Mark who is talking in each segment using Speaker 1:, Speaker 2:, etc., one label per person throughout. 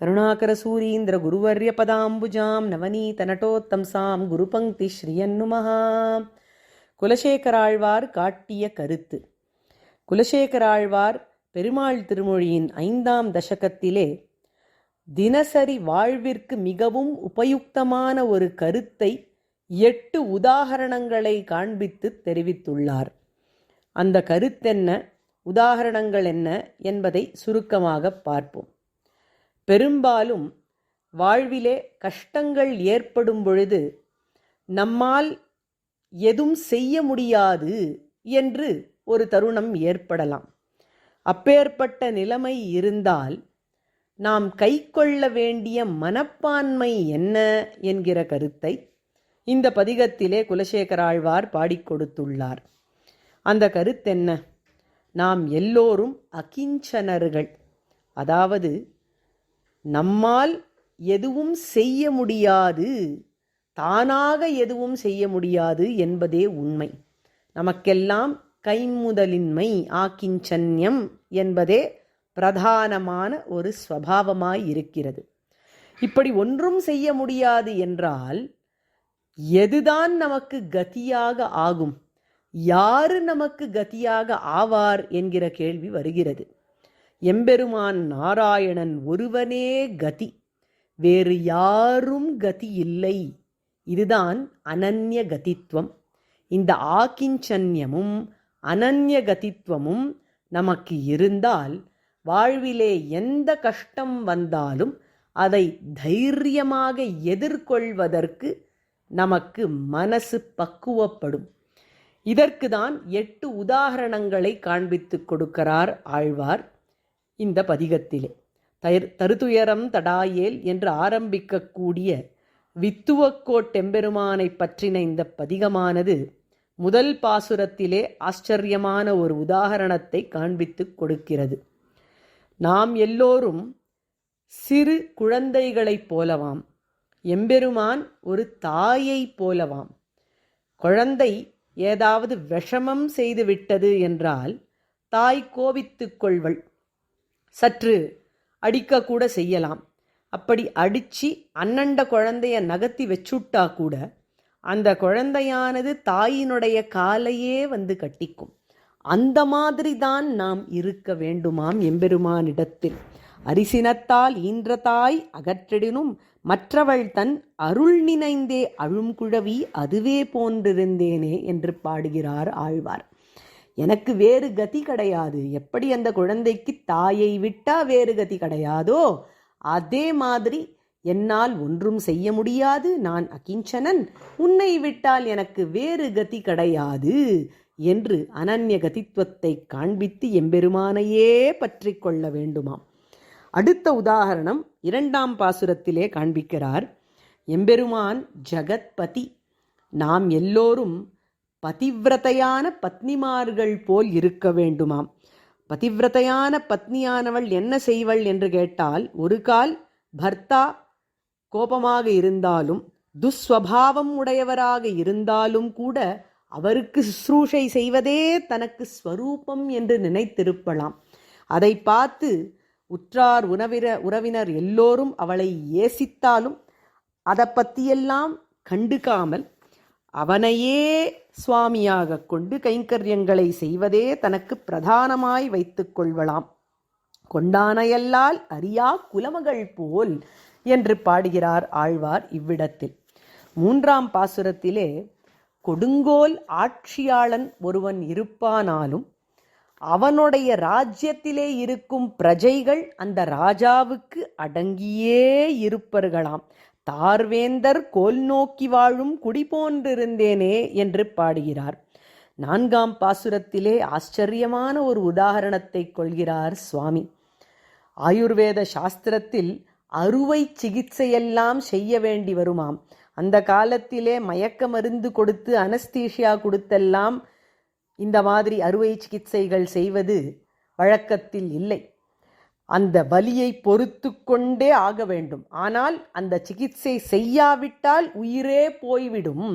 Speaker 1: கருணாகரசூரீந்திர குருவர்ய பதாம்புஜாம் நவநீதநட்டோத்தம்சாம் குருபங்கி ஸ்ரீயன்னுமஹா. குலசேகராழ்வார் காட்டிய கருத்து. குலசேகராழ்வார் பெருமாள் திருமொழியின் ஐந்தாம் தசகத்திலே தினசரி வாழ்விற்கு மிகவும் உபயுக்தமான ஒரு கருத்தை எட்டு உதாகரணங்களை காண்பித்து தெரிவித்துள்ளார். அந்த கருத்தென்ன உதாகரணங்கள் என்ன என்பதை சுருக்கமாக பார்ப்போம். பெரும்பாலும் வாழ்விலே கஷ்டங்கள் ஏற்படும் பொழுது நம்மால் எதுவும் செய்ய முடியாது என்று ஒரு தருணம் ஏற்படலாம். அப்பேற்பட்ட நிலைமை இருந்தால் நாம் கைக்கொள்ள வேண்டிய மனப்பான்மை என்ன என்கிற கருத்தை இந்த பதிகத்திலே குலசேகராழ்வார் பாடிக் கொடுத்துள்ளார். அந்த கருத்தென்ன? நாம் எல்லோரும் அகிஞ்சனர்கள். அதாவது நம்மால் எதுவும் செய்ய முடியாது. தானாக எதுவும் செய்ய முடியாது என்பதே உண்மை. நமக்கெல்லாம் கைமுதலின்மை ஆக்கிஞ்சன்யம் என்பதே பிரதானமான ஒரு ஸ்வபாவமாய் இருக்கிறது. இப்படி ஒன்றும் செய்ய முடியாது என்றால் எதுதான் நமக்கு கதியாக ஆகும்? யாரு நமக்கு கதியாக ஆவார் என்கிற கேள்வி வருகிறது. எம்பெருமான் நாராயணன் ஒருவனே கதி வேறு யாரும் கதி இல்லை. இதுதான் அனன்ய கதித்துவம் இந்த ஆக்கிஞ்சன்யமும் அனன்ய கதித்துவமும் நமக்கு இருந்தால் வாழ்விலே எந்த கஷ்டம் வந்தாலும் அதை தைரியமாக எதிர்கொள்வதற்கு நமக்கு மனசு பக்குவப்படும். இதற்கு தான் எட்டு உதாரணங்களை காண்பித்து கொடுக்கிறார் ஆழ்வார். இந்த பதிகத்திலே. தயிர் தருதுயரம் தடாயேல் என்று ஆரம்பிக்கக்கூடிய வித்துவக்கோட்டெம்பெருமானை பற்றின இந்த பதிகமானது முதல் பாசுரத்திலே ஆச்சரியமான ஒரு உதாகரணத்தை காண்பித்து கொடுக்கிறது. நாம் எல்லோரும் சிறு குழந்தைகளைப் போலவாம். எம்பெருமான் ஒரு தாயைப் போலவாம். குழந்தை ஏதாவது விஷமம் செய்து விட்டது என்றால் தாய் கோபித்துக் கொள்வள். சற்று அடிக்கக்கூட செய்யலாம். அப்படி அடித்து அன்னண்ட குழந்தைய நகர்த்தி வச்சுட்டா கூட அந்த குழந்தையானது தாயினுடைய காலையே வந்து கட்டிக்கும். அந்த மாதிரி தான் நாம் இருக்க வேண்டுமாம் எம்பெருமானிடத்தில். அரிசினத்தால் ஈன்ற தாய் அகற்றிடினும் மற்றவள் தன் அருள் நினைந்தே அழும் குழவி அதுவே போன்றிருந்தேனே என்று பாடுகிறார் ஆழ்வார். எனக்கு வேறு கதி கிடையாது. எப்படி அந்த குழந்தைக்கு தாயை விட்டா வேறு கதி கிடையாதோ அதே மாதிரி என்னால் ஒன்றும் செய்ய முடியாது. நான் அகிஞ்சனன் உன்னை விட்டால் எனக்கு வேறு கதி கிடையாது என்று அனன்ய கதித்துவத்தை காண்பித்து எம்பெருமானையே பற்றி கொள்ள வேண்டுமாம். அடுத்த உதாகரணம் இரண்டாம் பாசுரத்திலே காண்பிக்கிறார். எம்பெருமான் ஜகத்பதி நாம் எல்லோரும் பதிவிரதையான பத்னிமார்கள் போல் இருக்க வேண்டுமாம். பதிவிரதையான பத்னியானவள் என்ன செய்வள் என்று கேட்டால் ஒரு கால் பர்த்தா கோபமாக இருந்தாலும் துஸ்வபாவம் உடையவராக இருந்தாலும் கூட அவருக்கு சுশ্ரூஷை செய்வதே தனக்கு ஸ்வரூபம் என்று நினைத்திருப்பலாம். அதை பார்த்து உற்றார் உணவிர உறவினர் எல்லோரும் அவளை ஏசித்தாலும் அதை பற்றியெல்லாம் கண்டுக்காமல் அவனையே சுவாமியாக கொண்டு கைங்கரியங்களை செய்வதே தனக்கு பிரதானமாய் வைத்துக் கொள்வலாம். கொண்டானையல்லால் அறியா குலமகள் போல் என்று பாடுகிறார் ஆழ்வார் இவ்விடத்தில். மூன்றாம் பாசுரத்திலே கொடுங்கோல் ஆட்சியாளன் ஒருவன் இருப்பானாலும் அவனுடைய ராஜ்யத்திலே இருக்கும் பிரஜைகள் அந்த ராஜாவுக்கு அடங்கியே இருப்பர்களாம். தார்வேந்தர் கோல் நோக்கி வாழும் குடி போன்றிருந்தேனே என்று பாடுகிறார். நான்காம் பாசுரத்திலே ஆச்சரியமான ஒரு உதாரணத்தை கொள்கிறார் சுவாமி. ஆயுர்வேத சாஸ்திரத்தில் அறுவை சிகிச்சையெல்லாம் செய்ய வேண்டி வருமாம். அந்த காலத்திலே மயக்க மருந்து கொடுத்து அனஸ்தீஷியா கொடுத்தெல்லாம் இந்த மாதிரி அறுவை சிகிச்சைகள் செய்வது வழக்கத்தில் இல்லை. அந்த வலியை பொறுத்து கொண்டே ஆக வேண்டும். ஆனால் அந்த சிகிச்சை செய்யாவிட்டால் உயிரே போய்விடும்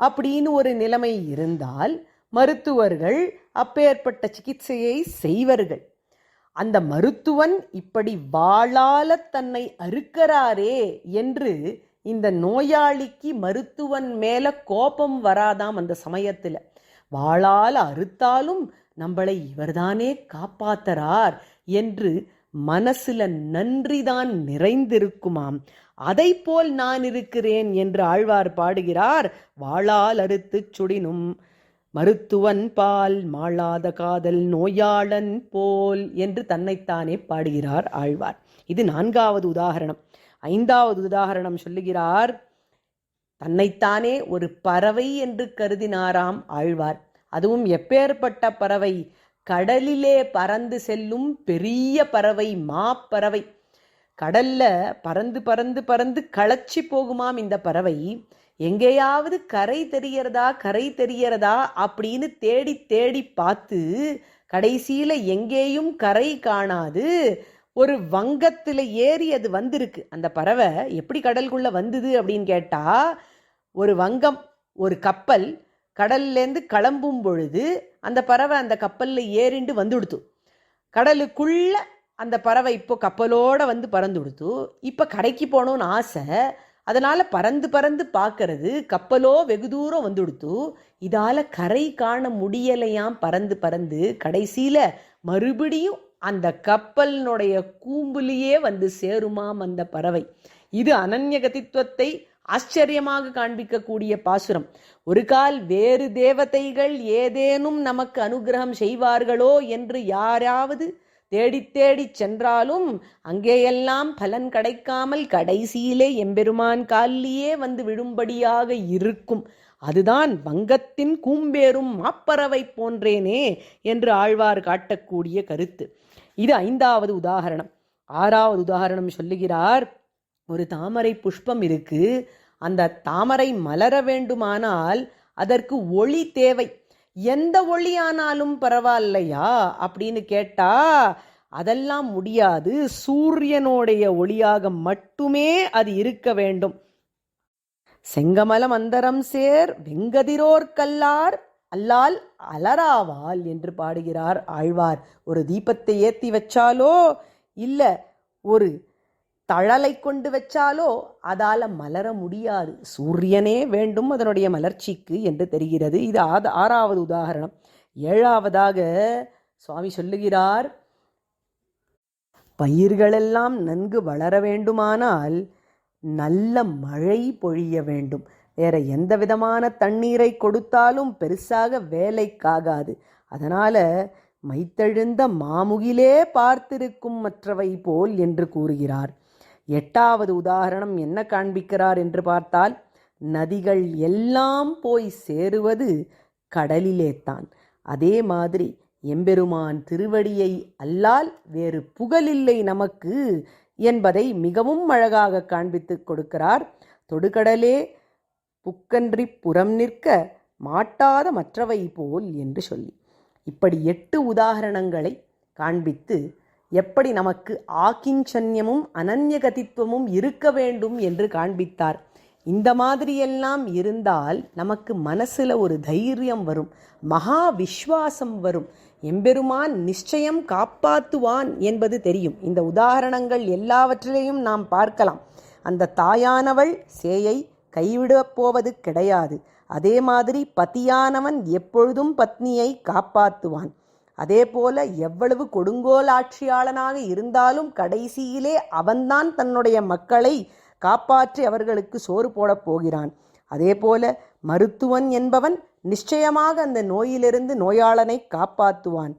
Speaker 1: அப்படின்னு ஒரு நிலைமை இருந்தால் மருத்துவர்கள் அப்பேற்பட்ட சிகிச்சையை செய்வர்கள். அந்த மருத்துவன் இப்படி வாழால தன்னை அறுக்கிறாரே என்று இந்த நோயாளிக்கு மருத்துவன் மேல கோபம் வராதாம் அந்த சமயத்தில். வாளால் அறுத்தாலும் நம்மளை இவர்தானே காப்பாத்தறார் என்று மனசுல நன்றிதான் நிறைந்திருக்குமாம். அதை போல் நான் இருக்கிறேன் என்று ஆழ்வார் பாடுகிறார். வாளால் அறுத்துச் சுடினும் மருத்துவன் பால் மாளாத காதல் நோயாளன் போல் என்று தன்னைத்தானே பாடுகிறார் ஆழ்வார். இது நான்காவது உதாகரணம் ஐந்தாவது உதாகரணம் சொல்லுகிறார் தன்னைத்தானே ஒரு பறவை என்று கருதினாராம் ஆழ்வார். அதுவும் எப்பேற்பட்ட பறவை? கடலிலே பறந்து செல்லும் பெரிய பறவை மாப்பறவை. கடல்ல பறந்து பறந்து பறந்து களைச்சி போகுமாம் இந்த பறவை. எங்கேயாவது கரை தெரியறதா கரை தெரியறதா அப்படின்னு தேடி தேடி பார்த்து கடைசியில எங்கேயும் கரை காணாது. ஒரு வங்கத்துல ஏறி அது வந்திருக்கு. அந்த பறவை எப்படி கடலுக்குள்ள வந்தது அப்படின்னு கேட்டா ஒரு வங்கம் ஒரு கப்பல் கடல்லேருந்து கிளம்பும் பொழுது அந்த பறவை அந்த கப்பலில் ஏறிண்டு வந்துடுத்து கடலுக்குள்ள அந்த பறவை இப்போ கப்பலோடு வந்து பறந்து கொடுத்து இப்போ கடைக்கு போகணும்னு ஆசை. அதனால் பறந்து பறந்து பார்க்கறது கப்பலோ வெகு தூரம் வந்து கொடுத்து இதால் கரை காண முடியலையாம் பறந்து பறந்து கடைசியில் மறுபடியும் அந்த கப்பலினுடைய கூம்புலேயே வந்து சேருமாம் அந்த பறவை. இது அனன்ய கதித்துவத்தை ஆச்சரியமாக காண்பிக்கக்கூடிய பாசுரம். ஒரு கால் வேறு தேவதைகள் ஏதேனும் நமக்கு அனுகிரகம் செய்வார்களோ என்று யாராவது தேடி தேடி சென்றாலும் அங்கேயெல்லாம் பலன் கிடைக்காமல் கடைசியிலே எம்பெருமான் காலிலேயே வந்து விழும்படியாக இருக்கும். அதுதான் வங்கத்தின் கூம்பேறும் மாப்பறவை போன்றேனே என்று ஆழ்வார் காட்டக்கூடிய கருத்து. இது ஐந்தாவது உதாகரணம் ஆறாவது உதாகரணம் சொல்லுகிறார் ஒரு தாமரை புஷ்பம் இருக்கு. அந்த தாமரை மலர வேண்டுமானால் அதற்கு ஒளி தேவை. எந்த ஒளியானாலும் பரவாயில்லையா? அப்படின்னு கேட்டா அதெல்லாம் முடியாது. சூரியனுடைய ஒளியாக மட்டுமே அது இருக்க வேண்டும். செங்கமலம் அந்தரம் சேர் வெங்கதிரோர் கல்லார் அல்லால் அலராவால் என்று பாடுகிறார் ஆழ்வார். ஒரு தீபத்தை ஏத்தி வச்சாலோ இல்ல ஒரு தழலை கொண்டு வச்சாலோ அதால் மலர முடியாது. சூரியனே வேண்டும் அதனுடைய மலர்ச்சிக்கு என்று தெரிகிறது. இது ஆத- ஆறாவது உதாகரணம் ஏழாவதாக சுவாமி சொல்லுகிறார் பயிர்களெல்லாம் நன்கு வளர வேண்டுமானால் நல்ல மழை பொழிய வேண்டும். வேற எந்த விதமான தண்ணீரை கொடுத்தாலும் பெருசாக வேலைக்காகாது. அதனால் மைத்தெழுந்த மாமுகிலே பார்த்திருக்கும் மற்றவை போல் என்று கூறுகிறார். எட்டாவது உதாரணம் என்ன காண்பிக்கிறார் என்று பார்த்தால் நதிகள் எல்லாம் போய் சேருவது கடலிலே தான். அதே மாதிரி எம்பெருமான் திருவடியை அல்லால் வேறு புகழில்லை நமக்கு என்பதை மிகவும் அழகாக காண்பித்துக் கொடுக்கிறார். தொடுகடலே புக்கன்றி புறம் நிற்க மாட்டாத மற்றவை போல் என்று சொல்லி. இப்படி எட்டு உதாரணங்களை காண்பித்து எப்படி நமக்கு ஆக்கிஞ்சன்யமும் அனன்யகதித்துவமும் இருக்க வேண்டும் என்று காண்பித்தார். இந்த மாதிரியெல்லாம் இருந்தால் நமக்கு மனசில் ஒரு தைரியம் வரும் மகா விஸ்வாசம் வரும். எம்பெருமான் நிச்சயம் காப்பாற்றுவான் என்பது தெரியும். இந்த உதாரணங்கள் எல்லாவற்றிலையும் நாம் பார்க்கலாம். அந்த தாயானவள் சேயை கைவிடப் போவது கிடையாது. அதே மாதிரி பத்தியானவன் எப்பொழுதும் பத்னியை காப்பாற்றுவான் அதே போல எவ்வளவு கொடுங்கோல் ஆட்சியாளனாக இருந்தாலும் கடைசியிலே அவன்தான் தன்னுடைய மக்களை காப்பாற்றி அவர்களுக்கு சோறு போடப் போகிறான். அதே போல மருத்துவன் என்பவன் நிச்சயமாக அந்த நோயிலிருந்து நோயாளனை காப்பாற்றுவான்.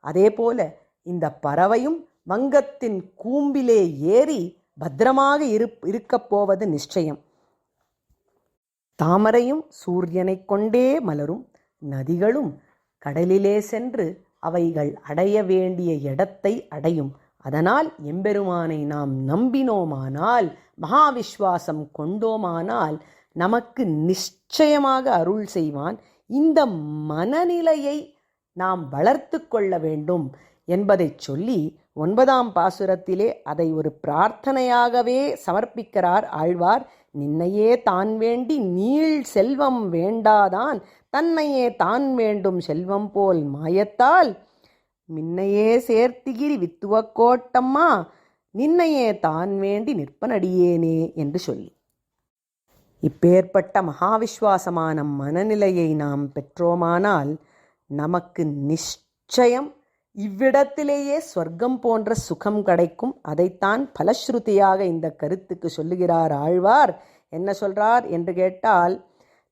Speaker 1: அதே போல இந்த பறவையும் வங்கத்தின் கூம்பிலே ஏறி பத்திரமாக இரு இருக்கப் போவது நிச்சயம். தாமரையும் சூரியனைக் கொண்டே மலரும் நதிகளும் கடலிலே சென்று அவைகள் அடைய வேண்டிய இடத்தை அடையும். அதனால் எம்பெருமானை நாம் நம்பினோமானால் மகாவிஸ்வாசம் கொண்டோமானால் நமக்கு நிச்சயமாக அருள் செய்வான். இந்த மனநிலையை நாம் வளர்த்து கொள்ள வேண்டும் என்பதைச் சொல்லி ஒன்பதாம் பாசுரத்திலே அதை ஒரு பிரார்த்தனையாகவே சமர்ப்பிக்கிறார் ஆழ்வார். நின்னையே தான் வேண்டி நீள் செல்வம் வேண்டாதான் தன்னையே தான் வேண்டும் செல்வம் போல் மாயத்தால். மின்னையே சேர்த்திகிரி வித்துவக்கோட்டம்மா நின்னையே தான் வேண்டி நிற்பனடியேனே என்று சொல்லி. இப்பேற்பட்ட மகாவிஸ்வாசமான மனநிலையை நாம் பெற்றோமானால் நமக்கு நிச்சயம் இவ்விடத்திலேயே ஸ்வர்க்கம் போன்ற சுகம் கிடைக்கும். அதைத்தான் பலஸ்ருதியாக இந்த கருத்துக்கு சொல்லுகிறார் ஆழ்வார். என்ன சொல்றார் என்று கேட்டால்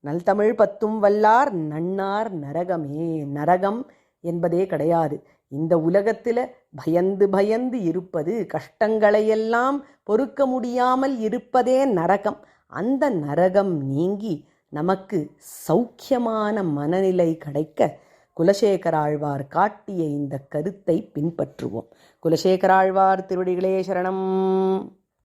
Speaker 1: நல்தமிழ் பத்தும் வல்லார் நன்னார் நரகமே. நரகம் என்பதே கிடையாது. இந்த உலகத்தில் பயந்து பயந்து இருப்பது கஷ்டங்களையெல்லாம் பொறுக்க முடியாமல் இருப்பதே நரகம். அந்த நரகம் நீங்கி நமக்கு சௌக்கியமான மனநிலை கிடைக்க குலசேகராழ்வார் காட்டிய இந்த கருத்தை பின்பற்றுவோம். குலசேகராழ்வார் திருவடிகளே சரணம்.